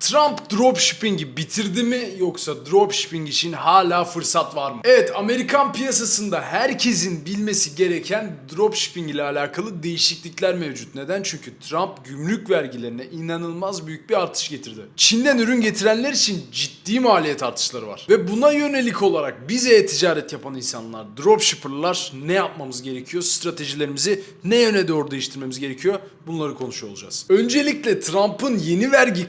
Trump dropshipping'i bitirdi mi yoksa dropshipping için hala fırsat var mı? Evet Amerikan piyasasında herkesin bilmesi gereken dropshipping ile alakalı değişiklikler mevcut. Neden? Çünkü Trump gümrük vergilerine inanılmaz büyük bir artış getirdi. Çin'den ürün getirenler için ciddi maliyet artışları var. Ve buna yönelik olarak bize e-ticaret yapan insanlar, dropshipper'lar ne yapmamız gerekiyor? Stratejilerimizi ne yöne doğru değiştirmemiz gerekiyor? Bunları konuşuyor olacağız. Öncelikle Trump'ın yeni vergi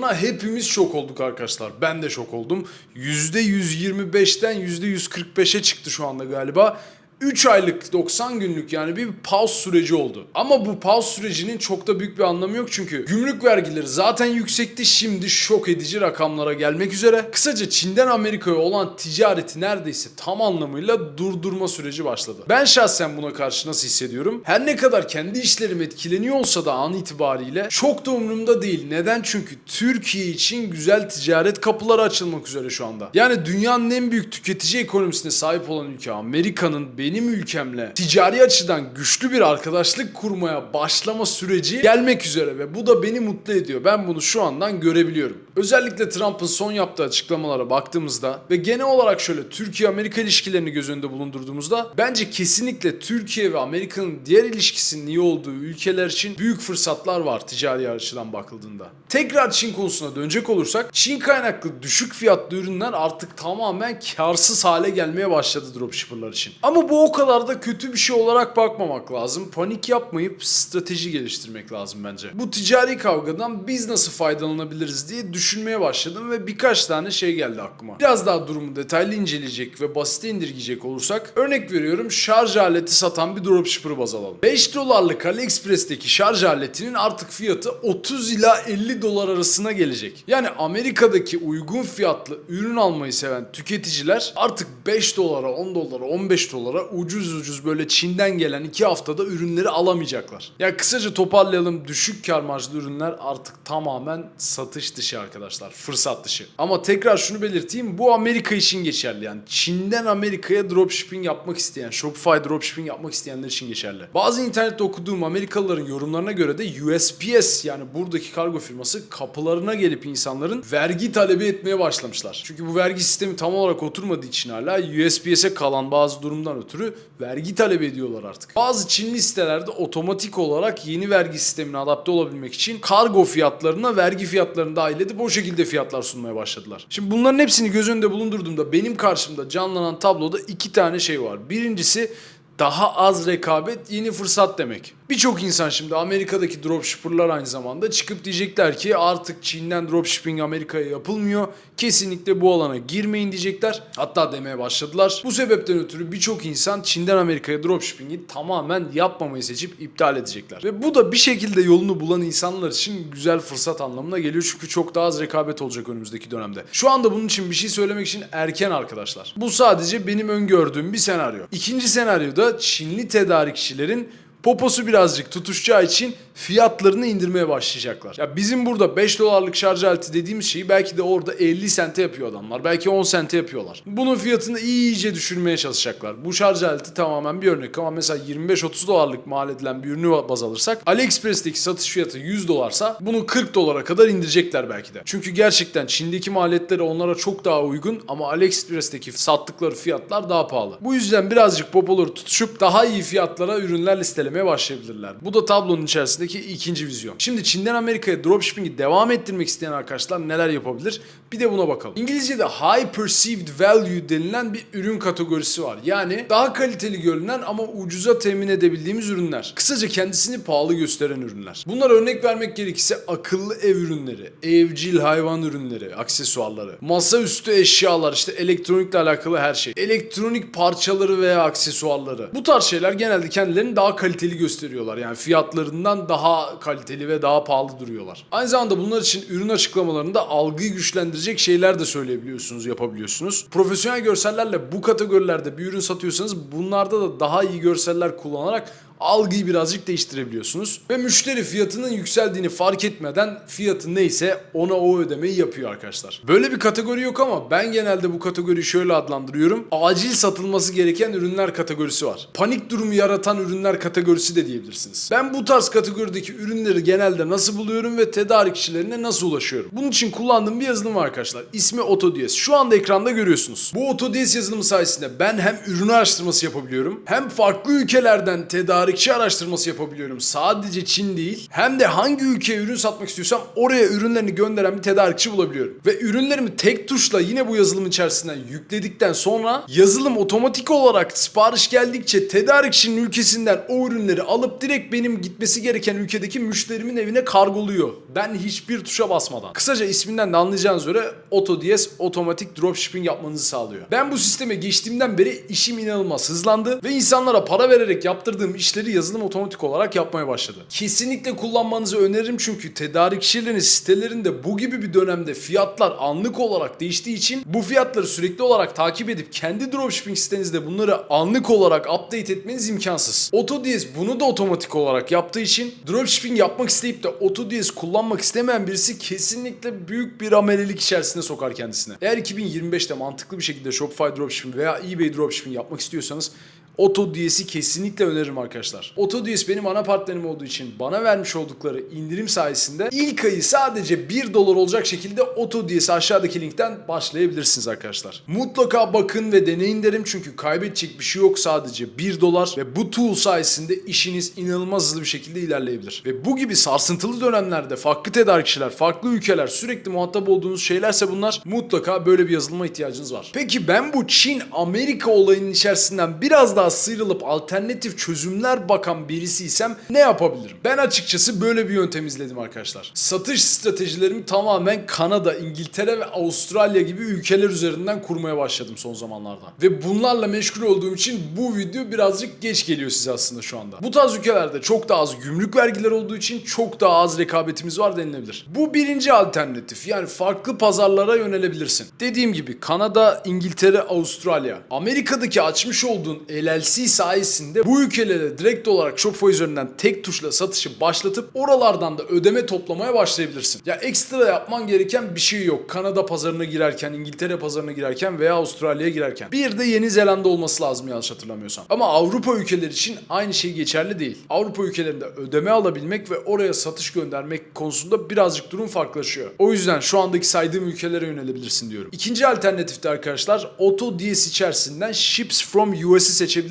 kararlarına hepimiz şok olduk arkadaşlar. Ben de şok oldum. %125'ten %145'e çıktı şu anda galiba. 3 aylık 90 günlük yani bir pause süreci oldu. Ama bu pause sürecinin çok da büyük bir anlamı yok çünkü gümrük vergileri zaten yüksekti şimdi şok edici rakamlara gelmek üzere. Kısaca Çin'den Amerika'ya olan ticareti neredeyse tam anlamıyla durdurma süreci başladı. Ben şahsen buna karşı nasıl hissediyorum? Her ne kadar kendi işlerim etkileniyor olsa da an itibariyle çok da umurumda değil. Neden? Çünkü Türkiye için güzel ticaret kapıları açılmak üzere şu anda. Yani dünyanın en büyük tüketici ekonomisine sahip olan ülke Amerika'nın benim ülkemle ticari açıdan güçlü bir arkadaşlık kurmaya başlama süreci gelmek üzere ve bu da beni mutlu ediyor. Ben bunu şu andan görebiliyorum. Özellikle Trump'ın son yaptığı açıklamalara baktığımızda ve genel olarak şöyle Türkiye-Amerika ilişkilerini göz önünde bulundurduğumuzda bence kesinlikle Türkiye ve Amerika'nın diğer ilişkisinin iyi olduğu ülkeler için büyük fırsatlar var ticari açıdan bakıldığında. Tekrar Çin konusuna dönecek olursak Çin kaynaklı düşük fiyatlı ürünler artık tamamen karsız hale gelmeye başladı dropshipperlar için. Ama bu o kadar da kötü bir şey olarak bakmamak lazım. Panik yapmayıp strateji geliştirmek lazım bence. Bu ticari kavgadan biz nasıl faydalanabiliriz diye düşünmeye başladım ve birkaç tane şey geldi aklıma. Biraz daha durumu detaylı inceleyecek ve basite indirgeyecek olursak örnek veriyorum şarj aleti satan bir dropshipper baz alalım. 5 dolarlık AliExpress'teki şarj aletinin artık fiyatı 30 ila 50 dolar arasına gelecek. Yani Amerika'daki uygun fiyatlı ürün almayı seven tüketiciler artık 5 dolara, 10 dolara, 15 dolara ucuz ucuz böyle Çin'den gelen 2 haftada ürünleri alamayacaklar. Ya kısaca toparlayalım düşük kar marjlı ürünler artık tamamen satış dışı arkadaşlar. Fırsat dışı. Ama tekrar şunu belirteyim bu Amerika için geçerli yani. Çin'den Amerika'ya dropshipping yapmak isteyen, Shopify dropshipping yapmak isteyenler için geçerli. Bazı internette okuduğum Amerikalıların yorumlarına göre de USPS yani buradaki kargo firması kapılarına gelip insanların vergi talebi etmeye başlamışlar. Çünkü bu vergi sistemi tam olarak oturmadığı için hala USPS'e kalan bazı durumdan ötürü vergi talep ediyorlar artık. Bazı Çinli sitelerde otomatik olarak yeni vergi sistemine adapte olabilmek için kargo fiyatlarına vergi fiyatlarını dahil edip o şekilde fiyatlar sunmaya başladılar. Şimdi bunların hepsini göz önünde bulundurduğumda benim karşımda canlanan tabloda iki tane şey var. Birincisi daha az rekabet yeni fırsat demek. Birçok insan şimdi Amerika'daki dropshipper'lar aynı zamanda çıkıp diyecekler ki artık Çin'den dropshipping Amerika'ya yapılmıyor. Kesinlikle bu alana girmeyin diyecekler. Hatta demeye başladılar. Bu sebepten ötürü birçok insan Çin'den Amerika'ya dropshipping'i tamamen yapmamayı seçip iptal edecekler. Ve bu da bir şekilde yolunu bulan insanlar için güzel fırsat anlamına geliyor. Çünkü çok daha az rekabet olacak önümüzdeki dönemde. Şu anda bunun için bir şey söylemek için erken arkadaşlar. Bu sadece benim öngördüğüm bir senaryo. İkinci senaryoda Çinli tedarikçilerin poposu birazcık tutuşacağı için fiyatlarını indirmeye başlayacaklar. Ya bizim burada 5 dolarlık şarj aleti dediğimiz şeyi belki de orada 50 sente yapıyor adamlar. Belki 10 sente yapıyorlar. Bunun fiyatını iyice düşürmeye çalışacaklar. Bu şarj aleti tamamen bir örnek ama mesela 25-30 dolarlık mal edilen bir ürünü baz alırsak AliExpress'teki satış fiyatı 100 dolarsa bunu 40 dolara kadar indirecekler belki de. Çünkü gerçekten Çin'deki maliyetleri onlara çok daha uygun ama AliExpress'teki sattıkları fiyatlar daha pahalı. Bu yüzden birazcık popoları tutuşup daha iyi fiyatlara ürünler listelemeye başlayabilirler. Bu da tablonun içerisindeki ikinci vizyon. Şimdi Çin'den Amerika'ya dropshipping'i devam ettirmek isteyen arkadaşlar neler yapabilir? Bir de buna bakalım. İngilizce'de high perceived value denilen bir ürün kategorisi var. Yani daha kaliteli görünen ama ucuza temin edebildiğimiz ürünler. Kısaca kendisini pahalı gösteren ürünler. Bunlara örnek vermek gerekirse akıllı ev ürünleri, evcil hayvan ürünleri, aksesuarları, masaüstü eşyalar, işte elektronikle alakalı her şey. Elektronik parçaları veya aksesuarları. Bu tarz şeyler genelde kendilerini daha kaliteli gösteriyorlar. Yani fiyatlarından daha kaliteli ve daha pahalı duruyorlar. Aynı zamanda bunlar için ürün açıklamalarında algıyı güçlendirecek şeyler de söyleyebiliyorsunuz, yapabiliyorsunuz. Profesyonel görsellerle bu kategorilerde bir ürün satıyorsanız bunlarda da daha iyi görseller kullanarak algıyı birazcık değiştirebiliyorsunuz. Ve müşteri fiyatının yükseldiğini fark etmeden fiyatı neyse ona o ödemeyi yapıyor arkadaşlar. Böyle bir kategori yok ama ben genelde bu kategoriyi şöyle adlandırıyorum. Acil satılması gereken ürünler kategorisi var. Panik durumu yaratan ürünler kategorisi de diyebilirsiniz. Ben bu tarz kategorideki ürünleri genelde nasıl buluyorum ve tedarikçilerine nasıl ulaşıyorum? Bunun için kullandığım bir yazılım var arkadaşlar. İsmi AutoDS. Şu anda ekranda görüyorsunuz. Bu AutoDS yazılımı sayesinde ben hem ürün araştırması yapabiliyorum hem farklı ülkelerden tedarikçi araştırması yapabiliyorum. Sadece Çin değil. Hem de hangi ülkeye ürün satmak istiyorsam oraya ürünlerini gönderen bir tedarikçi bulabiliyorum. Ve ürünlerimi tek tuşla yine bu yazılım içerisinden yükledikten sonra yazılım otomatik olarak sipariş geldikçe tedarikçinin ülkesinden o ürünleri alıp direkt benim gitmesi gereken ülkedeki müşterimin evine kargoluyor. Ben hiçbir tuşa basmadan. Kısaca isminden de anlayacağınız üzere AutoDS otomatik dropshipping yapmanızı sağlıyor. Ben bu sisteme geçtiğimden beri işim inanılmaz hızlandı ve insanlara para vererek yaptırdığım işleri yazılım otomatik olarak yapmaya başladı. Kesinlikle kullanmanızı öneririm çünkü tedarikçilerin sitelerinde bu gibi bir dönemde fiyatlar anlık olarak değiştiği için bu fiyatları sürekli olarak takip edip kendi dropshipping sitenizde bunları anlık olarak update etmeniz imkansız. AutoDS bunu da otomatik olarak yaptığı için dropshipping yapmak isteyip de AutoDS kullanmak istemeyen birisi kesinlikle büyük bir amelelik içerisine sokar kendisine. Eğer 2025'te mantıklı bir şekilde Shopify dropshipping veya eBay dropshipping yapmak istiyorsanız AutoDS'i kesinlikle öneririm arkadaşlar. AutoDS benim ana partnerim olduğu için bana vermiş oldukları indirim sayesinde ilk ayı sadece 1 dolar olacak şekilde AutoDS'i aşağıdaki linkten başlayabilirsiniz arkadaşlar. Mutlaka bakın ve deneyin derim çünkü kaybedecek bir şey yok sadece 1 dolar ve bu tool sayesinde işiniz inanılmaz hızlı bir şekilde ilerleyebilir. Ve bu gibi sarsıntılı dönemlerde farklı tedarikçiler, farklı ülkeler sürekli muhatap olduğunuz şeylerse bunlar mutlaka böyle bir yazılıma ihtiyacınız var. Peki ben bu Çin Amerika olayının içerisinden biraz daha sıyrılıp alternatif çözümler bakan birisiysem ne yapabilirim? Ben açıkçası böyle bir yöntem izledim arkadaşlar. Satış stratejilerimi tamamen Kanada, İngiltere ve Avustralya gibi ülkeler üzerinden kurmaya başladım son zamanlarda. Ve bunlarla meşgul olduğum için bu video birazcık geç geliyor size aslında şu anda. Bu tarz ülkelerde çok daha az gümrük vergileri olduğu için çok daha az rekabetimiz var denilebilir. Bu birinci alternatif yani farklı pazarlara yönelebilirsin. Dediğim gibi Kanada, İngiltere, Avustralya. Amerika'daki açmış olduğun LLC sayesinde bu ülkelere direkt olarak Shopify üzerinden tek tuşla satışı başlatıp oralardan da ödeme toplamaya başlayabilirsin. Ya ekstra yapman gereken bir şey yok. Kanada pazarına girerken, İngiltere pazarına girerken veya Avustralya'ya girerken. Bir de Yeni Zelanda olması lazım yanlış hatırlamıyorsam. Ama Avrupa ülkeleri için aynı şey geçerli değil. Avrupa ülkelerinde ödeme alabilmek ve oraya satış göndermek konusunda birazcık durum farklılaşıyor. O yüzden şu andaki saydığım ülkelere yönelebilirsin diyorum. İkinci alternatifte arkadaşlar AutoDS içerisinden Ships from US'i seçebilirsiniz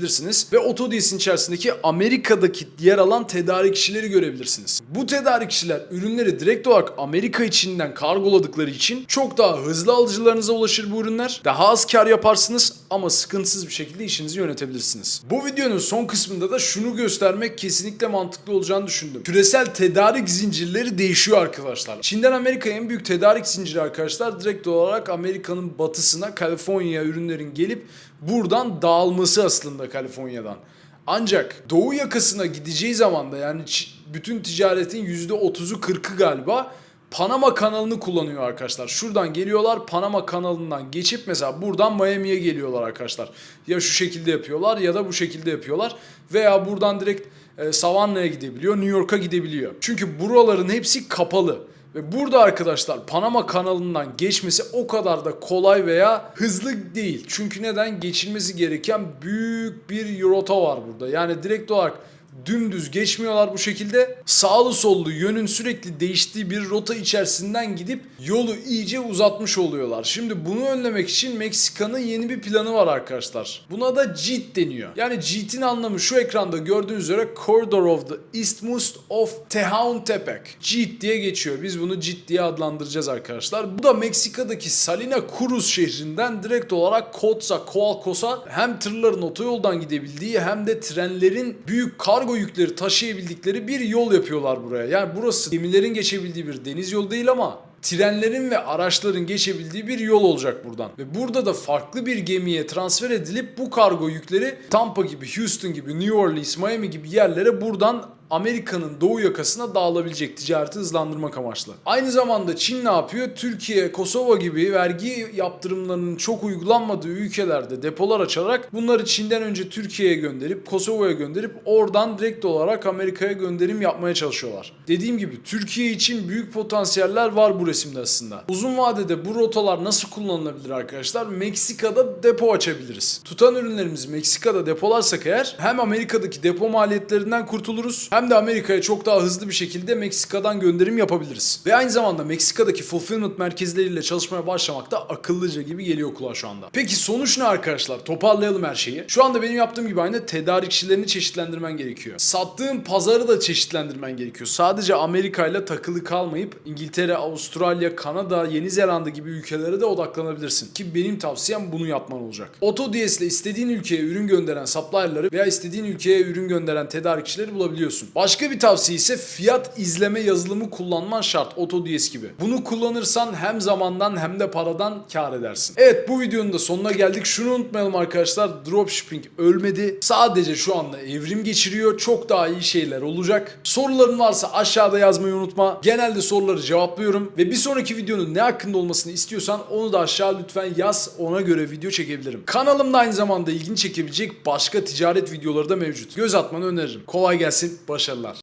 ve AutoDS'in içerisindeki Amerika'daki yer alan tedarikçileri görebilirsiniz. Bu tedarikçiler ürünleri direkt olarak Amerika içinden kargoladıkları için çok daha hızlı alıcılarınıza ulaşır bu ürünler. Daha az kar yaparsınız ama sıkıntısız bir şekilde işinizi yönetebilirsiniz. Bu videonun son kısmında da şunu göstermek kesinlikle mantıklı olacağını düşündüm. Küresel tedarik zincirleri değişiyor arkadaşlar. Çin'den Amerika'ya en büyük tedarik zinciri arkadaşlar direkt olarak Amerika'nın batısına Kaliforniya ürünlerin gelip buradan dağılması aslında Kaliforniya'dan. Ancak doğu yakasına gideceği zaman da yani bütün ticaretin %30'u 40'ı galiba Panama kanalını kullanıyor arkadaşlar. Şuradan geliyorlar Panama kanalından geçip mesela buradan Miami'ye geliyorlar arkadaşlar. Ya şu şekilde yapıyorlar ya da bu şekilde yapıyorlar. Veya buradan direkt e, Savannah'ya gidebiliyor, New York'a gidebiliyor. Çünkü buraların hepsi kapalı. Ve burada arkadaşlar Panama kanalından geçmesi o kadar da kolay veya hızlı değil. Çünkü neden? Geçilmesi gereken büyük bir rota var burada. Yani direkt olarak dümdüz geçmiyorlar bu şekilde. Sağlı sollu yönün sürekli değiştiği bir rota içerisinden gidip yolu iyice uzatmış oluyorlar. Şimdi bunu önlemek için Meksika'nın yeni bir planı var arkadaşlar. Buna da JIT deniyor. Yani JIT'in anlamı şu ekranda gördüğünüz üzere Corridor of the Isthmus of Tehuantepec. JIT diye geçiyor. Biz bunu JIT diye adlandıracağız arkadaşlar. Bu da Meksika'daki Salina Cruz şehrinden direkt olarak Coatza, Coalcos'a hem tırların otoyoldan gidebildiği hem de trenlerin büyük kargo yükleri taşıyabildikleri bir yol yapıyorlar buraya. Yani burası gemilerin geçebildiği bir deniz yolu değil ama trenlerin ve araçların geçebildiği bir yol olacak buradan. Ve burada da farklı bir gemiye transfer edilip bu kargo yükleri Tampa gibi, Houston gibi, New Orleans, Miami gibi yerlere buradan Amerika'nın doğu yakasına dağılabilecek ticareti hızlandırmak amaçlı. Aynı zamanda Çin ne yapıyor? Türkiye, Kosova gibi vergi yaptırımlarının çok uygulanmadığı ülkelerde depolar açarak bunları Çin'den önce Türkiye'ye gönderip Kosova'ya gönderip oradan direkt olarak Amerika'ya gönderim yapmaya çalışıyorlar. Dediğim gibi Türkiye için büyük potansiyeller var bu resimde aslında. Uzun vadede bu rotalar nasıl kullanılabilir arkadaşlar? Meksika'da depo açabiliriz. Tutan ürünlerimizi Meksika'da depolarsak eğer hem Amerika'daki depo maliyetlerinden kurtuluruz hem de Amerika'ya çok daha hızlı bir şekilde Meksika'dan gönderim yapabiliriz. Ve aynı zamanda Meksika'daki fulfillment merkezleriyle çalışmaya başlamak da akıllıca gibi geliyor kulağa şu anda. Peki sonuç ne arkadaşlar? Toparlayalım her şeyi. Şu anda benim yaptığım gibi aynı tedarikçilerini çeşitlendirmen gerekiyor. Sattığın pazarı da çeşitlendirmen gerekiyor. Sadece Amerika ile takılı kalmayıp İngiltere, Avustralya, Kanada, Yeni Zelanda gibi ülkelere de odaklanabilirsin. Ki benim tavsiyem bunu yapman olacak. AutoDS ile istediğin ülkeye ürün gönderen supplier'ları veya istediğin ülkeye ürün gönderen tedarikçileri bulabiliyorsun. Başka bir tavsiye ise fiyat izleme yazılımı kullanman şart AutoDS gibi. Bunu kullanırsan hem zamandan hem de paradan kar edersin. Evet bu videonun da sonuna geldik. Şunu unutmayalım arkadaşlar. Dropshipping ölmedi. Sadece şu anda evrim geçiriyor. Çok daha iyi şeyler olacak. Soruların varsa aşağıda yazmayı unutma. Genelde soruları cevaplıyorum. Ve bir sonraki videonun ne hakkında olmasını istiyorsan onu da aşağı lütfen yaz. Ona göre video çekebilirim. Kanalımda aynı zamanda ilgini çekebilecek başka ticaret videoları da mevcut. Göz atmanı öneririm. Kolay gelsin. Başarılar.